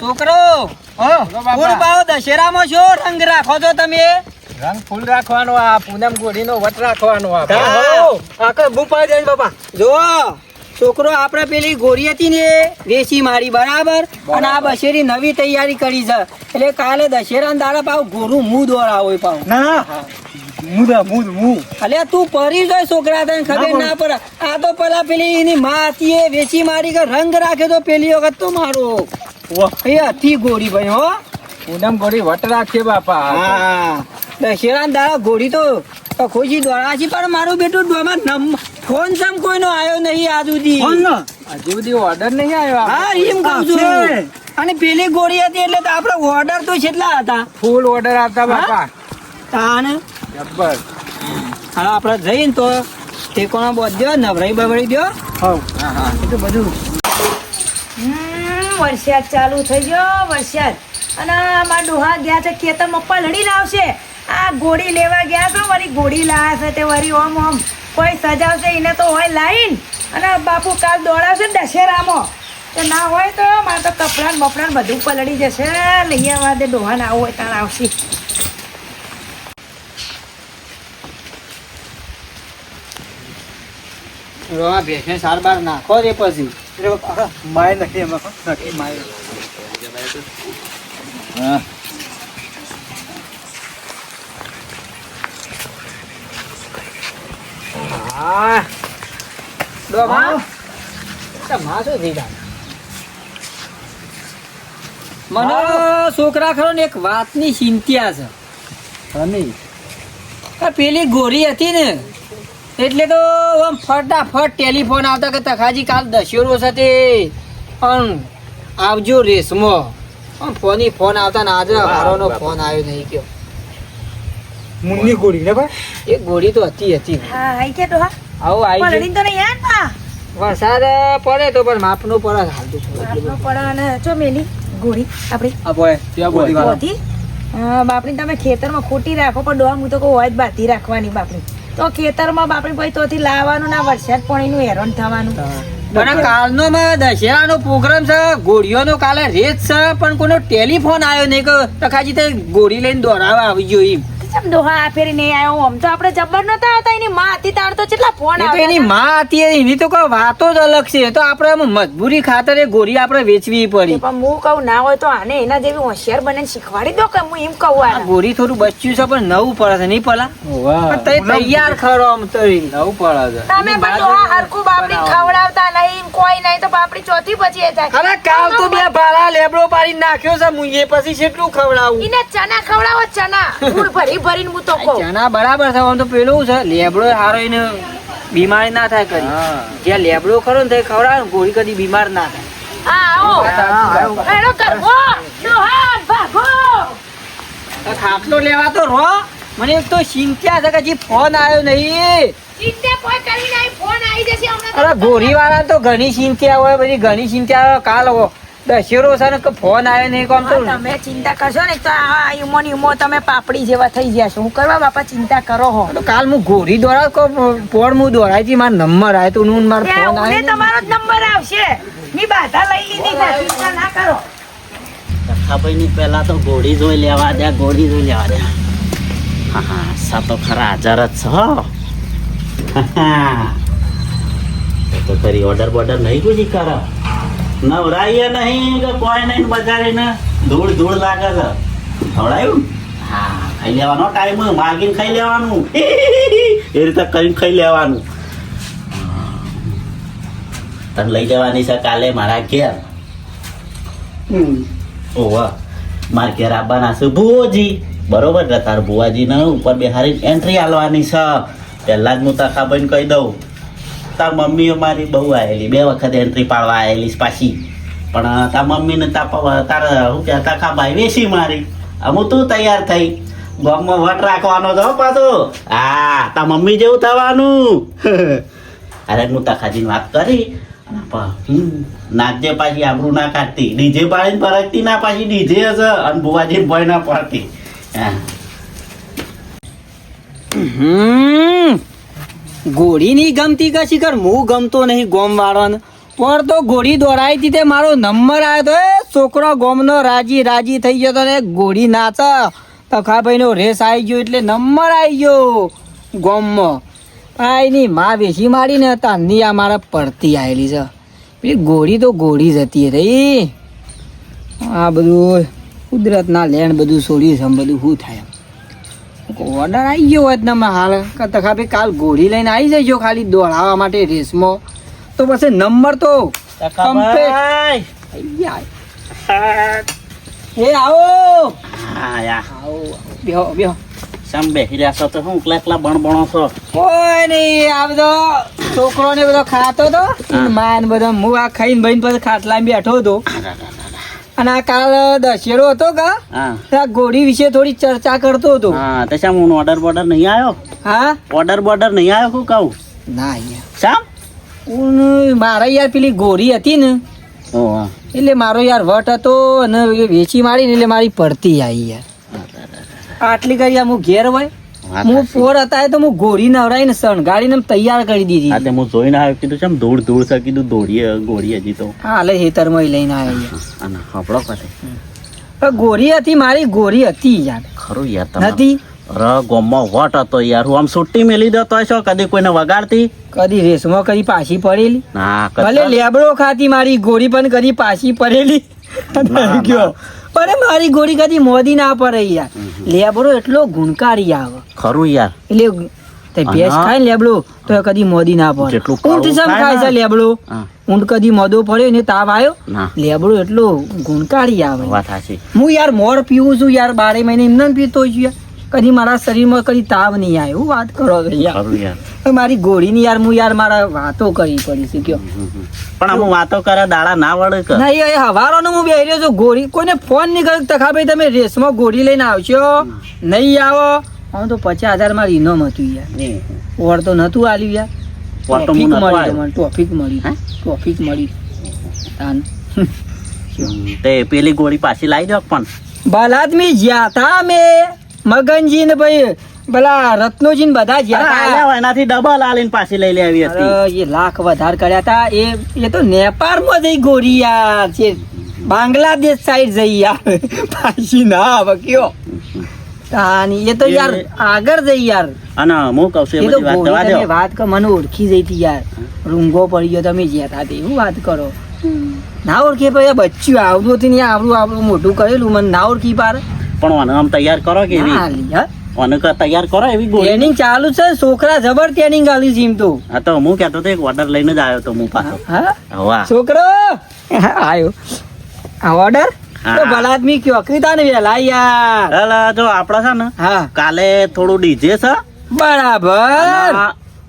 છોકરો. ફૂલ પાવો દશેરામાં શો રંગ રાખો છો તમે? રંગ ફૂલ રાખવાનો આ પૂનમ ગોળીનો વટ રાખવાનો આખો ભૂપા જાય બાપા. જો છોકરો આપણે પેલી ગોરી હતી ને વેચી મારી બરાબર? અને આ બશેરી નવી તૈયારી કરી છે. એટલે કાલે દશેરા દાડા પાવ ગોરું મું દોરા હોય પાવ. ના મુદા મુદ મુ અલે તું પરી જાય છોકરા તને ખબર ના પડે. આ તો પેલા પેલી એની માં હતી એ વેચી મારી કે રંગ રાખ્યો તો પેલી વખત તો મારો. એ હતી ગોળી ભાઈ હો. પૂનમ ગોળી વટ રાખીએ બાપા. હા. દશેરા દાડા ગોળી તો તો ખુશી દોડા છે પણ મારું બેટું ડોમાં નમ ફોન સમ કોઈનો આવ્યો નહીં આજ સુધી. હજી સુધી ઓર્ડર નહીં આવ્યો હા એમ કહું છું. અને પેલી ગોળી હતી એટલે તો આપણે ઓર્ડર તો કેટલા હતા. ફૂલ ઓર્ડર હતા બાપા. તાને જબ્બર. હા આપણે જઈને તો ઠેકોણા બોધ નવરાઈ બવડી દો. હા હા. એ તો બધું. હમ, વરસાદ ચાલુ થઈ ગયો, વરસાદ. અને આમાં ડોહા ગયા છે ખેતરમાં પલળીને લાવશે આ ગોળી લેવા ગયા તો વળી ગોળી લાવશે તે વળી ઓમ ઓમ. કોઈ સજાવશે એને તો હોય લાઈન. અને બાપુ કાલ દોડાવશે દશેરામાં. તો ના હોય તો મારે તો કપડાં બપડાં બધું પલળી જશે. લઈ આવવા દે, ડોહા ના હોય ત્યાં આવશે. રોવા ભેંસને સાર બાર નાખો રે પછી. માય નથી એમાં નથી માય. હા. હા. શું થઈ જાય મને છોકરા ખરો ને એક વાતની ચિંતા છે. પેલી ગોરી હતી ને એટલે તો આમ ફટાફટ ટેલિફોન આવતા કે તખાજી કાલ દશેરો સાથે તે. પણ આવજો રેસમો પણ ફોની ફોન આવતા ને આજે હારોનો ફોન આવ્યો નહીં કયો મુન્ની ગોળી ને ભાઈ? એ ગોળી તો હતી હતી. હા આઈ કે હા. આવો આઈ પલળીને તો નહીં યાર પા વરસાદ પડે તો પણ માપનો પડે હાલતું તો આપણો પડે અને ચો મેલી ગોળી આપણી. આ બોય ત્યાં ગોળી વાળી બાપડી તમે ખેતરમાં ખોટી રાખો પણ ડોમ હું તો કહું હોય જ બાધી રાખવાની બાપડી તો ખેતરમાં બાપડી ભાઈ તોથી લાવવાનું ના વરસાદ પાણીનું હેરાન થવાનું. પણ કાલનો માં દશેરાનો પ્રોગ્રામ છે ગોળીઓનો કાલે રેત છે પણ કોનો ટેલિફોન આવ્યો નહીં કે તખાજી તે ગોળી લઈને દોડાવા આવી ગયો એમ. ચમ ડોહા આ ફેરી નહીં આવ્યો આમ તો આપણે જબર નતા આવતા એની માં હતી તાર તો કેટલા ફોન એ એની માં હતી એની તો કોઈ વાતો જ અલગ છે. તો આપણે આમ મજબૂરી ખાતર એ ગોળી આપણે વેચવી પડી. પણ હું કહું ના હોય તો આને એના જેવી હોશિયાર બને શીખવાડી દો કે હું એમ કહું આ આને થોડું બચ્યું છે પણ નવું પડે છે નહીં પલા? પણ તૈયાર ખરો આમ તો. નવું પડે છે. તમે પણ ડોહા હરખું બાપડી ખવડાવતા નહીં કોઈ નહીં તો બાપડી ચોથી પછી એ થાય. અરે કાલ તો બે ભાલા લેબડો પાડી નાખ્યો છે મુંએ પછી કેટલું ખવડાવું. એને ચના ખવડાવો ચના. ભરી ભરીને હું તો કહું. ચણા બરાબર છે આમ તો પેલું છે લેબડો હારો એને બીમારી ના થાય કરી હા. જ્યાં લેબડો ખરો ને તે ખવડાવે ને ગોળી કદી બીમાર ના થાય. આ આવો હેડો કરવો ડોહા ભાગો. ખાટલો લેવા તો રો મને એક તો ચિંતા છે કે હજી ફોન આવ્યો નહીં. ચિંતા કોઈ કરી નહીં ફોન આવી જશે હમણાં અરે ગોરી વાળા તો ઘણી ચિંતા હોય બધી ઘણી ચિંતા હોય. કાલ હો. દશેરો છે ને કે ફોન આવ્યો નહીં કોમ તો તમે ચિંતા કરશો ને તો આ ઈમો ને ઈમો તમે પાપડી જેવા થઈ ગયા છો. હું કરવા બાપા ચિંતા કરો હો. તો કાલ હું ગોરી દોરા કો ફોન હું દોડાઈ હતી? મારો નંબર આવે તો હું મારો ફોન આવે તમારો જ નંબર આવશે. ની બાધા લઈ લીધી છે ચિંતા ના કરો. ની પહેલા તો ગોળી જોઈ લેવા દે ગોળી જોઈ લેવા દે. હા હા સા તો ખરા હાજર જ છે હો. તો કરી ઓર્ડર બોર્ડર નહીં કોઈ કર. નવરાઈએ નહીં કે કોઈ નહીં બજારીને ધૂળ ધૂળ લાગે છે. ખવડાયું હા. ખાઈ લેવાનો ટાઈમ માગીને ખાઈ લેવાનું. એ રીતે કરીને ખાઈ લેવાનું. તને લઈ જવાની છે કાલે મારા ઘેર. ઓવા માર ઘેર આવવાના છે ભુવોજી. બરોબર છે તાર ભુવાજીને ઉપર બેહારી એન્ટ્રી આલવાની છે. પહેલાં જ હું તખાભાઈને કહી દઉં. તાર મમ્મી મારી બહુ આવેલી બે વખત એન્ટ્રી પાડવા આવેલી પાછી. પણ તાર મમ્મીને તાપા તાર તાર શું કે તખાભાઈ વેસી મારી. અમુ તું તૈયાર થઈ. ગામમાં વટ રાખવાનો તો પાછો. હા, તાર મમ્મી જેવું થવાનું. અરે, હું તખાજીની વાત કરી. નાચજે પાછી આબરું ના કાઢતી. ડીજે પાડીને પરકતી ના, પાછી ડીજે હશે અને ભુવાજી ભય ના પડતી. હા. હમ. ગોળી ની ગમતી કશી કર? હું ગમતો નહીં ગોમ વાળવાનો પણ તો ઘોડી દોડાઈ હતી તે મારો નંબર આવ્યો તો, એ છોકરો ગોમનો રાજી રાજી થઈ ગયો તો ને ઘોડી નાચ. તખાભાઈનો રેસ આવી ગયો એટલે નંબર આવી ગયો ગોમમાં. આ એની માં વેચી મારી ને તારની આ મારા પડતી આવેલી છે. પેલી ઘોડી તો ઘોડી જ હતી રહી આ બધું કુદરતના લેણ બધું છોડ્યું છે બધું શું થાય ઓર્ડર આવી ગયો હોત ને હાલ. કે તખાભાઈ કાલ ઘોડી લઈને આવી જજો ખાલી દોડાવવા માટે રેસમાં. તો પછી નંબર તો. ભાઈ. એ આવો! હા યા. આવો બેહો બેહો. સામ બેસી રહ્યા છો તો હું એકલા એકલા બણ બણો છો? કોઈ નહીં આ બધો છોકરો ને બધો ખાતો હતો માન બધો હું આ ખાઈને ભાઈ પછી ખાટલા બેઠો હતો. અને આ કાલ દશેરો હતો કા? હા. ઘોડી વિશે થોડી ચર્ચા કરતો હતો. હા તે શામ હું ઓર્ડર બોર્ડર નહીં આવ્યો હા? ઓર્ડર બોર્ડર નહીં આવ્યો હું કહું? ના યાર શામ હું મારા યાર પેલી ઘોડી હતી ને. એટલે મારો યાર વટ હતો અને વેચી મારી ને એટલે મારી પડતી આવી યાર. આટલી કરી હું ઘેર હોય? હું ફોર હતા તો હું ઘોડી નવરાઈને શણગાડીને આમ તૈયાર કરી હા તે હું જોઈને આવ્યો કીધું છે ધૂળ ધૂળ સર કીધું દોડીએ ગોળી હજી તો. હાલે હેતરમાં લઈને આવ્યો. અને હપડો પાસે ગોરી હતી મારી ગોરી હતી યાર. ખરું યાર નથી. ર ગોમમાં વટ હતો યાર. હું આમ સુટ્ટી મેલી દેતો છો કદી કોઈને વગાડતી? કદી રેસમાં કદી પાછી પડેલી? ના ભલે લેબડો ખાતી મારી ગોરી પણ કદી પાછી પડેલી. ના. ગયો. પણ મારી ગોળી કદી મોદી ના પડે યાર. લેબડો એટલો ગુણકારી આવે. ખરું યાર. એટલે તે ભેંસ ખાય ને લેબડો તો કદી મોદી ના પડે. ઊંટ સમ ખાય છે લેબડો? ઊંટ કદી મોદો પડ્યો ને તાવ આવ્યો? લેબડો એટલો ગુણકારી આવે. વાત સાચી. હું યાર મોર પીવું છું યાર બારે મહિને એમને પીતો છું યાર. કદી મારા શરીરમાં કદી તાવ નહીં આવે હું વાત કરો યાર. મારી ગોળી ઘોડીની યાર હું યાર મારા વાતો કરી પડી છે કયો. પણ આમ વાતો કરે દાડા ના વળે કે? ના એ હવારોનો હું બેહી રહ્યો છું ગોળી કોઈને ફોન નહીં કર્યો તખા ભાઈ તમે રેસમાં ગોળી લઈને આવશો? નહીં આવો? હું તો પચાસ હજાર મારી ઇનોમ હતું યાર. ઓળ ઓર તો નતું આલ્યું યાર. ટોપિક મળી. ટોપિક મળી? ટોપિક મળી. તે પેલી ગોળી પાછી લાવી દો પણ. ભલાદમી જ્યાં તા મેં. મગનજી ને ભાઈ પેલા રત્નોજી ને બધા જ્યાં એનાથી ડબલ આલીને પાછી લઈ લેવી હતી. એ લાખ વધાર કર્યા હતા. એ એ તો નેપાળમાં જઈ ગોરી યાર છે. બાંગ્લાદેશ સાઈડ જઈ યાર પાછી ના આવે કયો? તાની એ તો યાર આગળ જઈ યાર. અને હું કહું છું એ બધી વાત દવા દો. વાત કર મને ઓળખી જઈ હતી યાર. રૂંગો પડી ગયો તમે જ્યાં તા તે હું વાત કરો? ના ઓળખી ભાઈ બચ્યું બચ્ચું આવડું હતું ને આવડું આવડું મોટું કરેલું. મને ના ઓળખી પાર પણ મને આમ તૈયાર કરો કે એવી? હાલી, હા. મને ક- તૈયાર કરો એવી ગોળી? ટ્રેનિંગ ચાલુ છે છોકરા જબર ટ્રેનિંગ આલી છે એમ તો. હા તો હું કહેતો હતો એક ઓર્ડર લઈને જ આવ્યો તો હું પાછો. હા છોકરો! આયો. આ ઓર્ડર. તો ભલા આદમી કયો કીધા ને વેલા યાર. એટલે જો આપડે છે ને હા. કાલે થોડું ડીજે છે. બરાબર.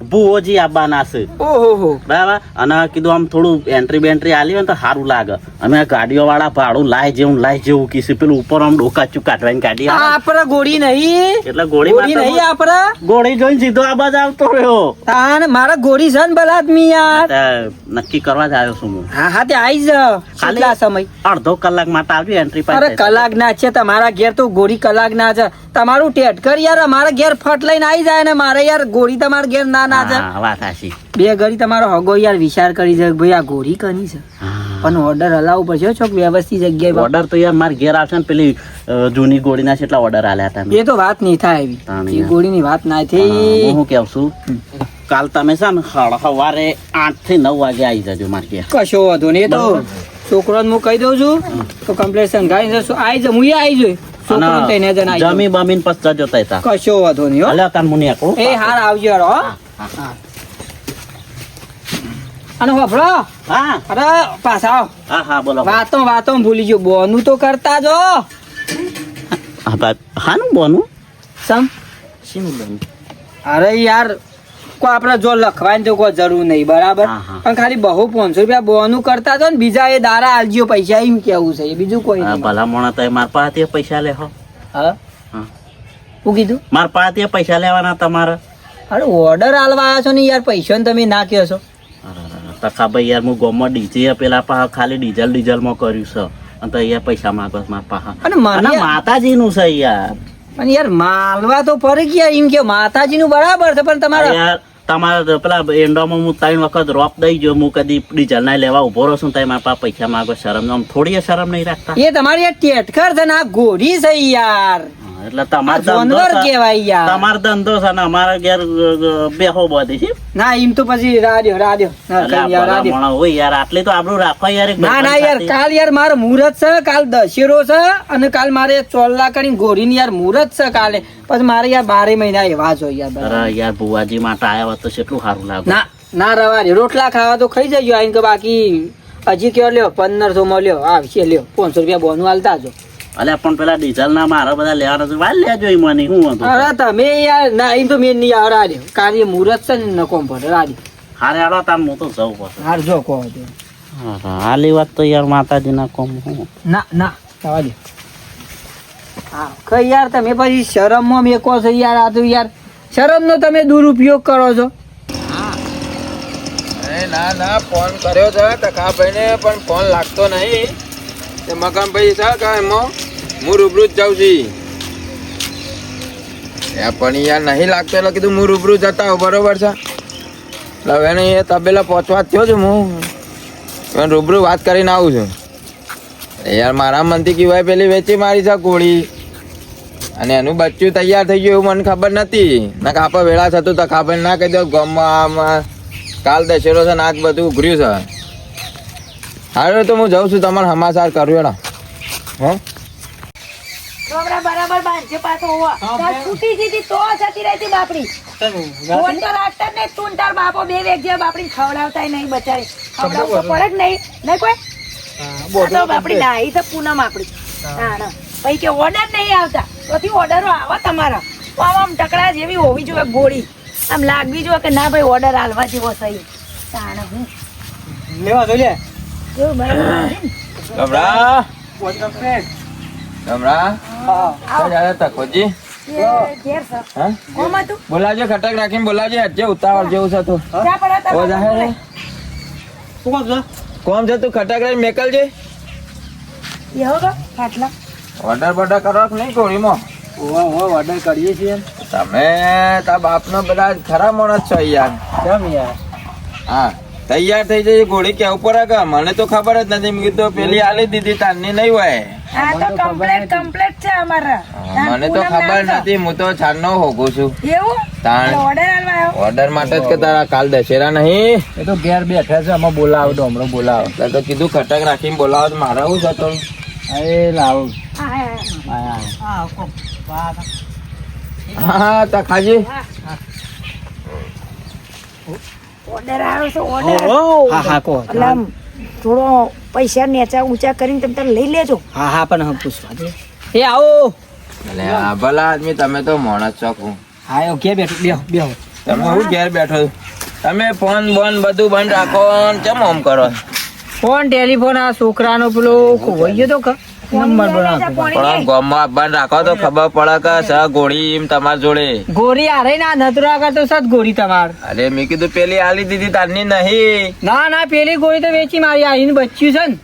ભુવોજી આવવાના છે. ઓહો બરાબર? અને કીધું આમ થોડું એન્ટ્રી બેન્ટ્રી આલી હોય તો સારું લાગે. અમે ગાડીઓ વાળા ભાડું લાય જેવું લાય જેવું કીધું. પેલું ઉપર આમ ડોકાચું કાઢવાની ગાડી. આપડે ગોળી નહીં. એટલે ગોળી ગોળી નહીં આપડે ગોળી જોઈને સીધો આ બાજુ આવતો રહ્યો. તાન મારા ગોળી છે ને ભલા આદમી યાર નક્કી કરવા જ આવ્યો છું હું. હા હા તે આવી જ. કેટલા સમય. અડધો કલાક માટે આવજો એન્ટ્રી અરે કલાક ના છે તમારા ઘેર તો ગોળી કલાક ના છે. તમારું ટેટકર યાર અમારા ઘેર ફટ લઈને આવી જાય ને મારે યાર ગોળી તમારા ઘેર ના ના જાય. વાત હાચી. બે ઘડી તમારો હગો યાર વિચાર કરી છે ભાઈ આ ગોળી કની છે. પણ ઓર્ડર હલાવવું પડશે ચોક વ્યવસ્થિત જગ્યાએ ઓર્ડર તો યાર માર ઘેર આવશે ને પેલી જૂની ગોળીના કેટલા ઓર્ડર આલ્યા હતા એ તો વાત નહીં થાય એવી. એ. ગોળીની વાત ના થઈ. હું કેવ છું? કાલ તમે છે ને સવારે આઠથી નવ વાગે આવી જજો માર ઘેર. કશો વાંધો નહીં તો છોકરાને હું કહી દઉં છું તો કમ્પ્લેટ સંઘાઈ જશું. આવી જ હું આવી જોઈ. છોકરાને તેને જણ આવી જમી બમીને પછી જજો તઈ કશો વાંધો નહીં હો અલ્યા તાર મુનિ એકલું એ હાર આવજો હા. અને વાપરો હા અરે પાછા આવો હા હા બોલો વાતો વાતો ભૂલી ગયો બોનું તો કરતા જો હા હાનું બોનું સમ શીનું બોનું અરે યાર કોઈ આપણે જો લખવાની તો કોઈ જરૂર નહીં બરાબર. પણ ખાલી બહુ પાંચસો રૂપિયા બોનું કરતા તો ને બીજા એ દારા આલજીઓ પૈસા એમ કેવું છે બીજું કોઈ નહીં. ભલા મોણા તો મારા પાસે પૈસા લે હો? હા. હા. કીધું? મારા પાસે પૈસા લેવાના તમારે. અરે ઓર્ડર આલવા આવ્યા છો ને યાર પૈસા તમે ના કહો છો. તખા ભાઈ યાર હું ગોમમાં ડીજે પેલા પા ખાલી ડીઝલ ડીઝલમાં કર્યું છે. અને તો અહીંયા પૈસા માગો મારા પાસે અને મારા માતાજીનું છે યાર. પણ યાર માલવા તો ફરી ગયા એમ કે માતાજીનું બરાબર છે પણ તમારા યાર તમારે પેલા એન્ડોમાં હું ત્રણ વખત રોપ દઈ ગયો હું કદી ડીઝલ ના લેવા ઊભો રહો છું તમે મારા પાસે માંગો, શરમ આમ થોડી શરમ નહીં રાખતા. એ તમારી આ ટેટકર છે ને, આ ગોરી છે યાર. એટલે તમારો જાનવર કહેવાય યાર. તમારો ધંધો છે ને અમારા ઘેર અ, અ, બેહો બધી છે. ના એમ તો પછી રાડ્યો રાડ્યો ના યાર હોય આટલી તો આબરૂ રાખો યાર ના ના યાર કાલ યાર મારો મુહૂર્ત છે કાલ દશેરો છે અને કાલ મારે ચોલ્લા કરીને ઘોડીની યાર મુહૂર્ત છે કાલે. પછી મારે યાર બારે મહિના એવા જો યાર યાર ભુવાજી માટે આવ્યા તો કેટલું સારું લાગે ના ના રવા રોટલા ખાવા તો ખાઈ જજો આઈને કે બાકી હજી કયો લ્યો પંદરસો માં લ્યો આવશે લ્યો પાંચસો રૂપિયા બોનું હાલતા જો. અલ્યા પણ પેલા ડીઝલ ના મારા બધા લેવાના છે. વાલ લેજો ઈ મને હું હતો અરે તમે યાર ના એમ તો મેં નહીં આવે રાડ્યો કાર્ય મુહૂર્ત છે ને નકોમ પડે રાડી હારે હાલો તાર હું તો જવું પડશે હાર જો કહો તે. હા હાલી વાત તો યાર માતાજીના કોમ હું? ના ના દે. હા કઈ યાર તમે પછી શરમમાં મેકો છો યાર આ તો યાર શરમનો તમે દુરુપયોગ કરો છો. એ ના ના ફોન કર્યો છે ટકાભાઈને પણ ફોન લાગતો નહીં. તે મકાનભાઈ છે કે એમાં? હું રૂબરૂ જ જાઉં છું. પણ યાર નહીં લાગતો, એટલે કીધું હું રૂબરૂ જતા આવું બરોબર છે. એટલે હવે એને તબેલા પહોંચવા થયો છું હું. રૂબરૂ વાત કરીને આવું છું. યાર મારા મનથી કહેવાય, પેલી વેચી મારી છે કોળી અને એનું બચ્ચું તૈયાર થઈ ગયું એવું મને ખબર નથી. ના કાપા વેળા થતું તો ખબર ના કહી દો ગમમાં કાલ દશેરો છે ને આજ બધું ઉઘર્યું છે. હારું, તો હું જાઉં છું, તમારે સમાચાર કર્યો ને હે? છોકરા બરાબર બાંધજો પાછો હોવા. તાર છૂટી જીતી તો જતી રહેતી બાપડી. ફોન તો રાખતા ને તું તાર બાપો બે વેગ બાપડી ખવડાવતા નહીં બચારી. ખવડાવતો પડે જ નહીં. નહીં કોઈ? તો બાપડી ડાહી છે પૂનમ આપડી. ના પછી કે ઓર્ડર નહીં આવતા. પછી ઓર્ડરો આવા તમારા. તો આમ આમ ટકરા જેવી હોવી જોઈએ ગોળી. આમ લાગવી જોઈએ કે ના ભાઈ ઓર્ડર હાલવા જેવો સહી તાણ હું લેવા તો લે. જો ને? ગમરા ગમરા હા. તકોજી એ ઘેર છે હા? કોમ હતું બોલાવજો ખટક રાખીને બોલાવજો. હજે ઉતાવળ જેવું છે તું. કોમ છે? તું ખટક રાખી મેકલજે. ઓર્ડર બોર્ડર કરો નહીં કોળીમાં ઓવા ઓવા ઓર્ડર કરીએ છીએ. તમે તાર બાપનો બધા ખરા માણસ છો યાર. કેમ યાર? હા તૈયાર થઈ જઈએ ઘોડી કે ઉપર કે? મને તો ખબર જ નથી. મેં કીધું પેલી આલી દીધી તારની નહીં હોય. આ તો કમ્પ્લેટ કમ્પ્લેટ છે અમારા. મને તો ખબર નથી હું તો છાનનો હોગું છું. એવું? તાણ ઓર્ડર આલવા ઓર્ડર માટે જ કે તારા કાલ દશેરા નહીં? એ તો ઘેર બેઠા છે અમે બોલાવો તો હમણાં બોલાવો. એટલે તો કીધું ખટક રાખીને બોલાવો તો મારે આવું છે તો એ લાવો. હા, હા, હા. હા હા. તખાજી ઓર્ડર આવ્યો છે ઓર્ડર હા હા આમ થોડો પૈસા નેચા ઊંચા કરીને તમે તારે લઈ લેજો. હા હા પણ પૂછવા દે. એ આવો. એટલે આ ભલા આદમી તમે તો માણસ છો હું હા એ કે બેઠો બેહો બેહો. તમે હું ઘેર બેઠો છો? તમે ફોન બોન બધું બંધ રાખો ને કેમ આમ કરો ફોન ટેલિફોન આ છોકરાનો પેલો ખોવાઈ ગયો તો ક- નંબર બનાવતો પણ આમ ગામમાં બંધ રાખો તો ખબર પડે કે સ ગોળી એમ તમાર જોડે. ગોરી હારે ના નતરા કરતો સત ગોરી તમાર. અરે મેં કીધું પેલી આલી દીધી તારની નહીં. ના ના પેલી ગોરી તો વેચી મારી આઈને બચ્યું છે ને.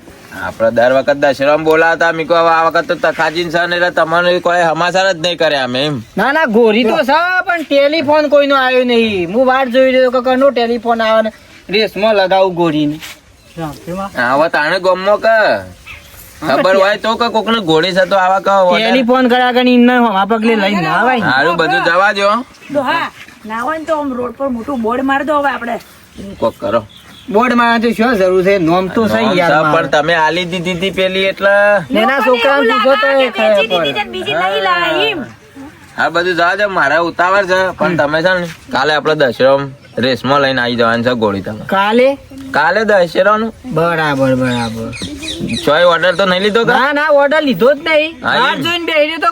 આપડે દર વખત દશરામ બોલાવતા મીકો કહું આ વખત તો તખાજી છે ને એટલે તમારે કોઈ હમાસર જ નહીં કરે અમે એમ. ના ના ગોરી તો છે પણ ટેલિફોન કોઈનો આવ્યો નહીં. હું વાટ જોઈ રહ્યો કે કનો ટેલિફોન આવે ને રેસમાં લગાવું ગોરીને હવે તાણે ગમો કે? ખબર હોય તો કે કોકને ઘોડી છે તો આવા કહો ટેલિફોન કર્યા કે ઇન્ના હમા પગલે લઈને ના ને. બધું જવા દો તો હા ના હોય તો આમ રોડ પર મોટું બોર્ડ મારી દો હવે આપણે. કોક કરો. બોર્ડમાં તો શું જરૂર છે? નોમ તો સહી યાર પણ તમે આલી દીધી હતી પેલી એટલે એના છોકરા છોકરાને પૂછો તો બીજી નહીં લાવી હા બધું જવા દો મારા ઉતાવળ છે પણ તમે છે ને કાલે આપણે દશેરામ રેસમાં લઈને આવી જવાનું છે ગોળી તમે. કાલે? કાલે દશેરાનું બરાબર બરાબર. ચોય ઓર્ડર તો નહીં લીધો ના ના ઓર્ડર લીધો જ નહીં. બહાર જોઈને બેહી તો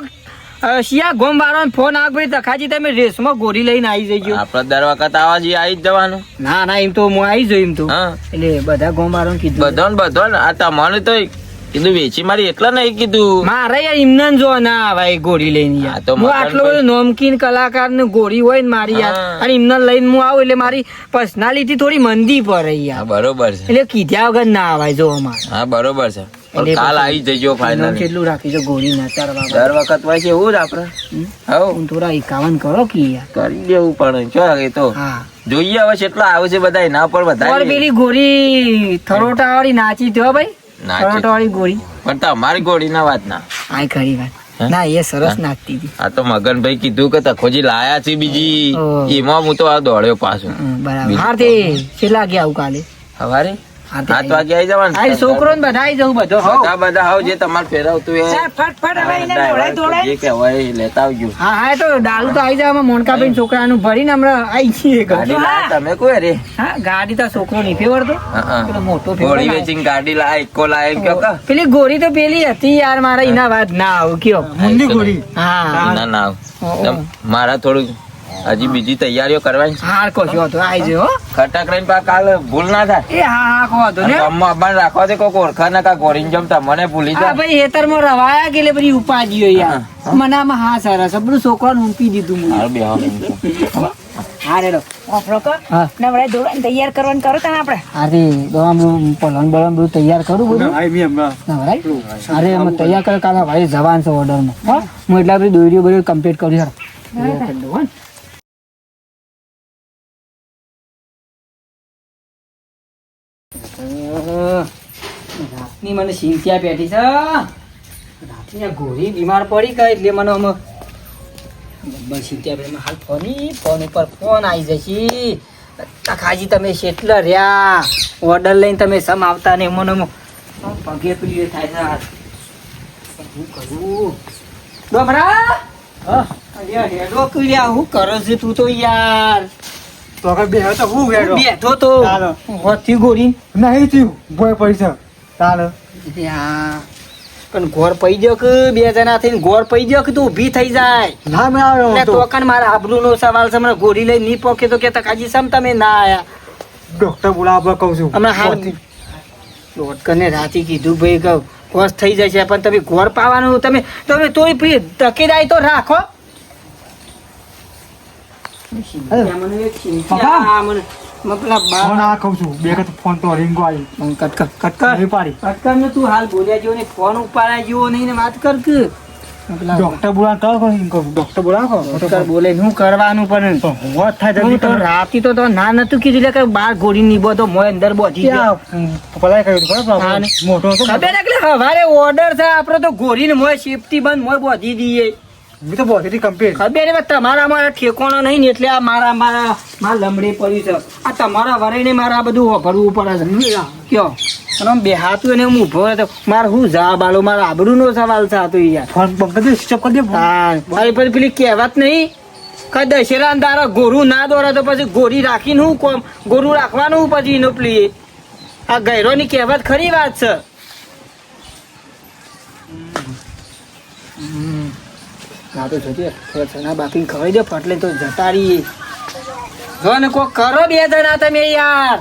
શિયા ગોમ વાળો ફોન આગ ભાઈ તખાજી તમે રેસમાં ગોળી લઈને આવી જજો. આપણે દર વખત આવા જઈએ આવી જ જવાનું. ના ના એમ તો હું આવી જઉં એમ તો. એટલે બધા ગોમ વાળો કીધું. બધો ને બધો આ તમારું તો કીધું વેચી મારી એટલે નહીં કીધું. મારે એમને જો ના ભાઈ ગોળી લઈને યાર. તો હું આટલો બધો નોમકીન કલાકાર ને ગોળી હોય ને મારી યાર અને એમને લઈને હું આવું એટલે મારી પર્સનાલિટી થોડી મંદી પડે યાર. બરોબર છે. એટલે કીધા વગર ના આવાય જો અમારે. હા બરોબર છે. કાલ આવી જજો ફાઈનલ કેટલું રાખીજો ગોળી ના તારવા દર વખત હોય છે એવું જ આપડે હમ? હું થોડા એકાવન કરો કે યાર. કરી દેવું પણ ચો એ તો. હા. જોઈએ હવે કેટલા આવે છે બધા ના પર બધા પેલી ગોળી થરોટા વાળી નાચી થયો ભાઈ? વાળી ગોળી. પણ તમારી ગોળી ના વાત ના. આ ખરી વાત. ના એ સરસ હતી. આ તો મગનભાઈ કીધું કે તખોજી લાયા છે બીજી. એમાં હું તો આ દોડ્યો પાછો. બરાબર. ગયા આવું કાલે? સવારે? હા તે વાગે આવી જવાનું? આ છોકરો ને બધા આવી જવું બધો બધા બધા હાવ જે તમારે ફેરવતું એ. ફટફટ હવે એને દોડાય દોડાય. જે કહેવાય લેતા આવજો. હા હા તો ડાલુ તો આવી જાય મોનકા ભાઈ છોકરાનું ભરીને હમણાં આવી જઈએ ગાડી તમે કોઈ રે હા ગાડી તો છોકરો નહીં ફેવરતો હા, હા. પેલો મોટો ગોળી વેચીને ગાડી લાયા ઇકો લાયા કે? પેલી ગોરી તો પેલી હતી યાર મારા એના વાત ના આવ કયો. મુંડી ગોળી. હા. ના ના. તમ- મારા થોડું હજી બીજી તૈયારીઓ કરવાની છે. હાર કશો હતો. આવી જયો હો. ખટાક રહીને પા કાલ ભૂલ ના થાય. એ હા હા કહો તો ને. ગામમાં અબાણ રાખવા દે કોક ઓળખા ના કા ગોરીને જમતા મને ભૂલી હા જાય. હેતર હેતરમાં રવાયા ગેલે બધી ઉપાજીઓ યાર. મને આમાં હા સરસ બધું છોકરાને ઊંપી દીધું મને. હારું બે હા રેડો. ઓફરો કર. હા. નવડાય દોડાય તૈયાર કરવાનું કરો તને આપણે. અરે દવાનું પલંગ બલન બધું તૈયાર કરું બધું? નવરાય? અરે અમે તૈયાર કર કાલે ભાઈ જવાન છે ઓર્ડરમાં. હું. એટલા બધી દોરીઓ બધું કમ્પ્લીટ કરી યાર ઠંડુ કરી રાતની મને ચિંતા બેઠી છે. રાતની આ ગોળી બીમાર પડી ગઈ એટલે મને અમે બસ ચિંતા પેટી હાલ ફોની ફોન ઉપર ફોન આવી જશે. તખાજી તમે શેટલા રહ્યા. ઓર્ડર લઈને તમે સમ આવતા ને મને પગે પીડે થાય છે શું કરું? ડોમરા! હેડો કીડ્યા હું કરો છે તું તો યાર. તો કે તો હું બેઠો. તો. હોથી ગોરી. નહીં થયું. ભોય પૈસા યા પણ ઘોર પઈ ગયો કે બે જણા થઈને ઘોર પઈ ગયો કે તું ઊભી થઈ જાય? ના મેં આવ્યો ને તો તો કણ મારા આબરૂનો સવાલ છે મને ગોરી લઈ ની પોકે તો કે તકાજી સમ તમે ના આયા. ડોક્ટર બોલાવવા કહું છું. હમણાં હાલ ડોટકરને રાતી કીધું ભાઈ કહું ઘોસ થઈ જશે પણ તમે ઘોર પાવાનું તમે તમે તોય પી તકેદારી તો રાખો. મને એક ચિંતા, મને- મને પેલા બા- ફોન આ કહું છું. બે વખત ફોન તો રિંગો આવી. મને કટ કટ કર. નહીં પાડી. કટકર ને તું હાલ બોલ્યા જેવો ને ફોન ઉપાડ્યા જેવો નહીં ને વાત કર કે બોલા ડોક્ટર બોલાવ તો ડોક્ટર બોલાવો ડોક્ટર બોલે શું કરવાનું પણ. હોત થાય હું તો રાતી તો તો ના નતું કીધું એટલે કે બાર ગોળી નીબો તો મોય અંદર બોધી ગયો. પલાય કહ્યું હા. મોટો ખબર એટલે હવારે ઓર્ડર છે આપડે તો ગોળી ને મોય સેફટી બંધ મોય બોધી દઈએ. મેં તો બોધી કમ્પ્લીટ ખબર હવે તમારા મારા ઠેકોણો નહીં ને એટલે આ મારા મારા મારા લમડી પડી છે. આ તમારા વરાઈને મારે આ બધું વાપરવું પડે છે. કયો? અને આમ બે હાથું એને હું ઊભો હતો મારે શું જવાબ આલો? મારા આબરૂનો સવાલ છે યાર. ફોન બંધ કરી સ્ટોપ કરી દે હા અરે પર પેલી કહેવત નહીં. કે દશેરા તારા ગોરું ના દોરે તો પછી ગોરી રાખીને હું કોમ? ગોરું રાખવાનું પછી એનો પ્લી આ ગૈરોની કહેવત ખરી વાત છે? ના તો જતી ચણા બાકી ખવાઈ દો ફટલે તો જતા જો ને કોક કરો બે જણા તમે યાર.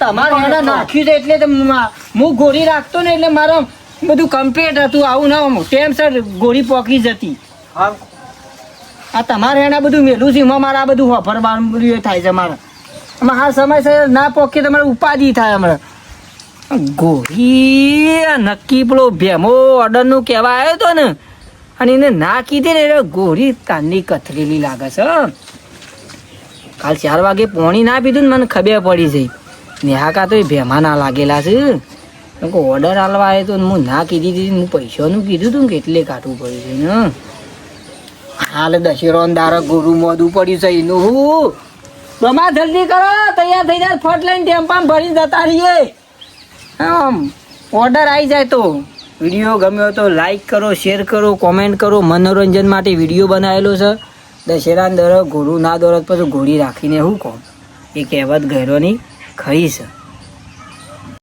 તમારે નાખ્યું છે એટલે હું ગોળી રાખતો ને એટલે મારો બધું કમ્પ્લીટ હતું. આવું ના ટેમસર ગોળી પોકી જતી. આ તમારે એના બધું મેલું છે. એમાં મારે આ બધું વાપરવાનું બધું થાય છે મારા આમાં હા સમયસર ના પોકે તમારે ઉપાધિ થાય અમારે. ગોળી નક્કી પેલો ભેમો ઓર્ડરનું કહેવા આવ્યો હતો ને અને એને ના કીધી ને એટલે ગોળી કાનની કથરેલી લાગે છે કાલ ચાર વાગે પોણી ના પીધું ને મને ખબર પડી જઈ નેહાકા તો એ ભેમા ના લાગેલા છે. કેમ કે ઓર્ડર આલવા આવ્યો તો હું ના કીધી હતી હું પૈસાનું કીધું હતું કેટલે કાઢવું પડ્યું છે ને. હાલ દશેરો દારો ગુરુ મોદું પડ્યું છે એનું. હું બમા જલ્દી કરો, તૈયાર થઈ જાય ફટ લઈને ટેમ્પામાં ભરીને જતા રહીએ. આમ, ઓર્ડર આવી જાય તો. વીડિયો ગમ્યો તો લાઇક કરો શેર કરો કોમેન્ટ કરો. મનોરંજન માટે વીડિયો બનાવેલો છે. દશેરા દરો ઘોડું ના દોરત પછી ઘોડી રાખીને હું કહું? એ કહેવત ગહેરોની ખરી છે.